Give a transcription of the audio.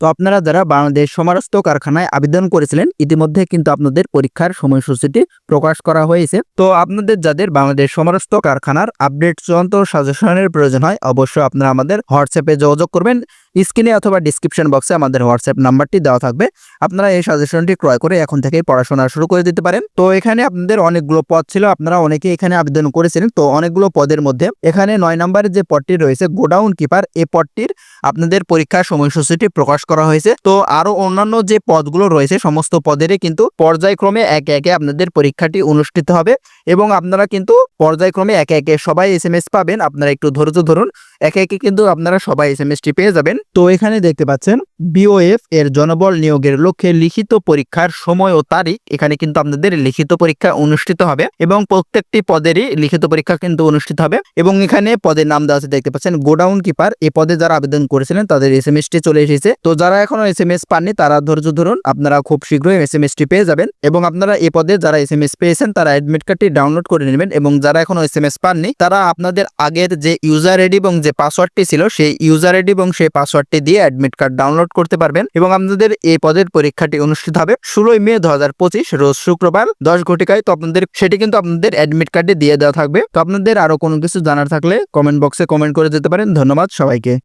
তো আপনারা যারা বাংলাদেশ সমরস্ত কারখানায় আবেদন করেছিলেন, ইতিমধ্যে কিন্তু আপনাদের পরীক্ষার সময়সূচিটি প্রকাশ করা হয়েছে। তো আপনাদের যাদের বাংলাদেশ সমরস্ত কারখানার আপডেট চূড়ান্ত সাজেশনের প্রয়োজন হয়, অবশ্যই আপনারা আমাদের হোয়াটসঅ্যাপে যোগাযোগ করবেন। স্ক্রিনে অথবা ডিসক্রিপশন বক্সে আমাদের হোয়াটসঅ্যাপ নাম্বারটি দেওয়া থাকবে। আপনারা এই সাজেশনটি ক্রয় করে এখন থেকেই পড়াশোনা শুরু করে দিতে পারেন। তো এখানে আপনাদের অনেকগুলো পদ ছিল, আপনারা অনেকে এখানে আবেদন করেছিলেন। তো অনেকগুলো পদের মধ্যে এখানে নয় নম্বরের যে পদটি রয়েছে গোডাউন কিপার এই পদটির আপনাদের পরীক্ষার সময়সূচিটি প্রকাশ করা হয়েছে। তো আরও অন্যান্য যে পদগুলো রয়েছে, সমস্ত পদেরই কিন্তু পর্যায়ক্রমে একে একে আপনাদের পরীক্ষাটি অনুষ্ঠিত হবে এবং আপনারা কিন্তু পর্যায়ক্রমে একে একে সবাই এস এম এস পাবেন। আপনারা একটু ধৈর্য ধরুন, একে একে কিন্তু আপনারা সবাই এস এম এসটি পেয়ে যাবেন। তো এখানে দেখতে পাচ্ছেন বিওএফ এর জনবল নিয়োগের লক্ষ্যে লিখিত পরীক্ষার সময় ও তারিখ, এখানে কিন্তু আপনাদের লিখিত পরীক্ষা অনুষ্ঠিত হবে এবং প্রত্যেকটি পদেরই লিখিত পরীক্ষা কিন্তু অনুষ্ঠিত হবে এবং এখানে পদের নাম দেওয়া আছে, দেখতে পাচ্ছেন গোডাউন কিপার এই পদে যারা আবেদন করেছিলেন তাদের এস এম এসটি চলে এসেছে। তো যারা এখনও এস এম এস পাননি, তারা ধৈর্য ধরুন, আপনারা খুব শীঘ্রই এস এম এসটি পেয়ে যাবেন এবং আপনারা এ পদে যারা এস এম এস পেয়েছেন, তারা অ্যাডমিট কার্ডটি ডাউনলোড করে নেবেন এবং যারা এখনও এস এম এস পাননি, তারা আপনাদের আগের যে ইউজার আইডি এবং যে পাসওয়ার্ডটি ছিল, সেই ইউজার আইডি এবং সেই পাসওয়ার্ডটি দিয়ে অ্যাডমিট কার্ড ডাউনলোড করতে পারবেন এবং আপনাদের এই পদের পরীক্ষাটি অনুষ্ঠিত হবে ষোলোই মে দু হাজার পঁচিশ, রোজ শুক্রবার, দশ ঘটিকায়। তো আপনাদের, সেটি কিন্তু আপনাদের অ্যাডমিট কার্ডে দিয়ে দেওয়া থাকবে। তো আপনাদের আরও কোনো কিছু জানার থাকলে কমেন্ট বক্সে কমেন্ট করে যেতে পারেন। ধন্যবাদ সবাইকে।